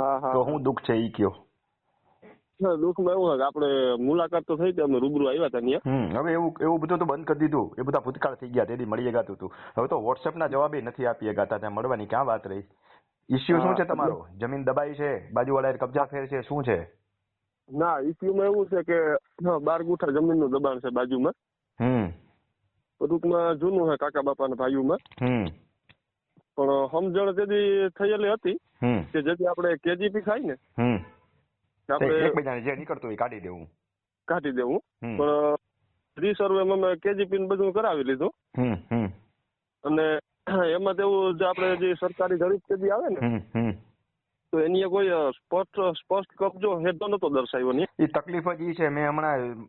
હા હા તો હું. દુઃખ છે ઈ કયો? દુઃખ દુઃખમાં એવું કે આપણે મુલાકાત તો થઈ હતી અમે રૂબરૂ આવ્યા હતા ત્યાં. હવે એવું એવું બધું તો બંધ કરી દીધું. એ બધા ભૂતકાળ થઈ ગયા તેથી મળી ગાતું હતું હવે તો વોટ્સએપ ના જવાબ નથી આપી ગાતા ત્યાં મળવાની ક્યાં વાત રહી? ઇસ્યુ શું છે તમારો? જમીન દબાઈ છે બાજુવાળાએ કબજા ફેર છે શું છે? ના ઇસ્યુમાં એવું છે કે હા, બાર ગુઠા જમીનનું દબાણ છે બાજુમાં. હમ. ટૂંકમાં જૂનું છે કાકા બાપાના ભાઈઓમાં. હમ. પણ સમજણ તેથી થયેલી હતી કે જેથી આપણે કેજીપી ખાય ને આપણે જે નીકળતું હોય એ કાઢી દેવું. કાઢી દેવું. પણ રીસર્વે અમે કેજીપી બધું કરાવી લીધું. અને એમાં તેવું જે આપણે જે સરકારી ગરીબ કેદી આવે ને તો એની કોઈ સ્પષ્ટ સ્પષ્ટ કબજો હેઠો નતો દર્શાવ્યો ને. એ તકલીફ જ ઈ છે. મેં હમણાં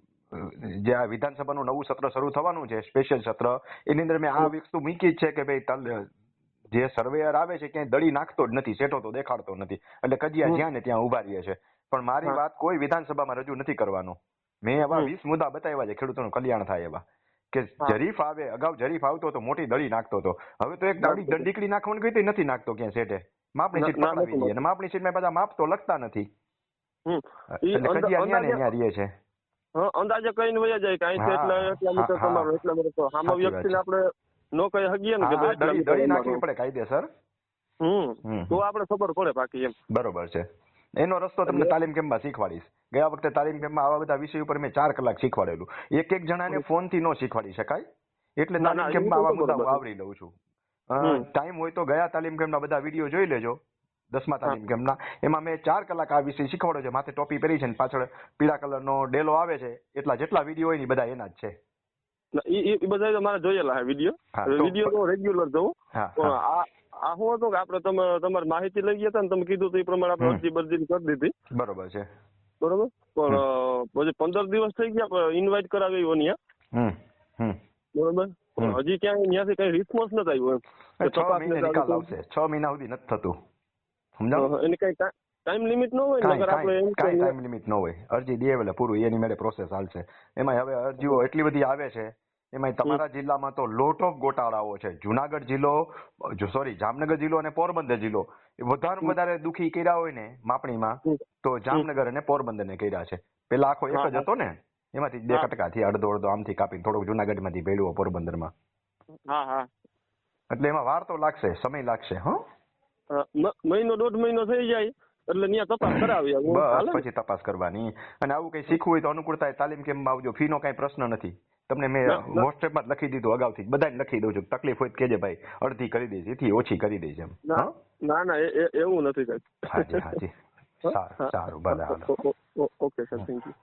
જે આ વિધાનસભાનું નવું સત્ર શરૂ થવાનું છે સ્પેશિયલ સત્ર એની અંદર મેં આ વસ્તુ મૂકી જ છે કે ભાઈ જે સર્વેયર આવે છે ક્યાંય દડી નાખતો જ નથી સેટો તો દેખાડતો નથી. એટલે કજિયા જ્યાં ને ત્યાં ઊભા રહીએ છે. પણ મારી. વાત કોઈ વિધાનસભામાં રજૂ નથી કરવાનો. મેં એવા વીસ મુદ્દા બતાવ્યા છે ખેડૂતોનું કલ્યાણ થાય એવા. કે જરીફ આવે અગાઉ જરીફ આવતો તો મોટી દડી નાખતો હતો. હવે તો એક દાડી. દંડીકડી નાખવાનું કહી નથી નાખતો ક્યાં સેટે માપણી સીટ પકડાવી દઈએ. અને માપની સીટમાં બધા માપ તો લખતા નથી. એટલે કજિયા ન્યા ને ન્યા રહીએ છે. અંદાજે કહીને વયા જાય કે અહીંથી એટલા એટલા મીટર તમારો એટલા મીટર તો. આમાં વ્યક્તિને આપણે નો કઈ શકીએ ને કે દળી દળી. નાખવી પડે કાયદેસર હમ. તો આપણે ખબર પડે બાકી એમ. બરોબર છે. એનો રસ્તો તમને તાલીમ કેમ્પમાં શીખવાડીશ. ગયા વખતે તાલીમ કેમ્પમાં આવા બધા વિષય ઉપર મેં ચાર કલાક શીખવાડેલું. એક એક જણાને હમ. ફોનથી નો શીખવાડી શકાય. એટલે ના, તાલીમ ના, કેમ્પમાં આવા મુદ્દા આવરી લઉં છું. ટાઈમ હોય તો ગયા તાલીમ કેમ્પના બધા વીડિયો જોઈ લેજો. દસમા તાલીમ કેમ્પના. એમાં મેં ચાર કલાક આ વિષય શીખવાડ્યો છે. માથે ટોપી પહેરી છે ને પાછળ પીળા કલરનો ડેલો આવે છે. એટલા જેટલા વીડિયો હોય ને બધા એના જ છે. ઈ બધા મારે જોયેલા હે વીડિયો વીડિયો તો રેગ્યુલર જોઉં. પણ આ આ હું હતું કે આપણે તમે તમારી માહિતી લઈ ગયા હતા ને તમે કીધું તો એ પ્રમાણે આપણે અરજી બરજી કરી દીધી. બરોબર છે. બરોબર? પણ પછી પંદર દિવસ થઈ ગયા ઇન્વાઇટ કરાવી હમ બરોબર? હજી ક્યાંય ત્યાંથી કઈ રિસ્પોન્સ નથી આવ્યો એમ. છ. મહિના સુધી નથી થતું. સમજાવ? એને કઈ ટાઈમ લિમિટ નો હોય ને નકર આપણે એમ કાંઈ ટાઈમ લિમિટ નો હોય. અરજી દે એટલે પૂરું એની મેળે પ્રોસેસ હાલશે. એમાં હવે અરજીઓ એટલી બધી આવે છે એમાં તમારા જિલ્લામાં તો લોટ ઓફ ગોટાળાઓ છે. જુનાગઢ જિલ્લો સોરી જામનગર જિલ્લો અને પોરબંદર જિલ્લો એ વધારે વધારે દુખી કર્યા હોય ને માપણીમાં તો જામનગર અને પોરબંદર ને કર્યા છે. પેલા આખો એક જ હતો ને એમાંથી બે. કટકાથી અડધો અડધો આમથી કાપી થોડોક જુનાગઢમાંથી ભેળવો પોરબંદરમાં. હા હા. એટલે એમાં વાર તો લાગશે સમય લાગશે હા. મહિનો દોઢ મહિનો થઈ જાય એટલે ત્યાં તપાસ કરાવી બસ પછી તપાસ કરવાની અને આવું કઈ શીખવું હોય તો અનુકૂળતા તાલીમ કેમ્પમાં આવજો ફી નો કઈ પ્રશ્ન નથી તમને મેં. વોટ્સએપમાં જ લખી દીધું અગાઉથી બધાને લખી દઉં છું તકલીફ હોય તો કેજે ભાઈ અડધી કરી દઈશ એથી ઓછી કરી દઈશ એમ ના ના એવું નથી હાજી હાજી સારું સારું ઓ- ઓકે સર થેન્ક યુ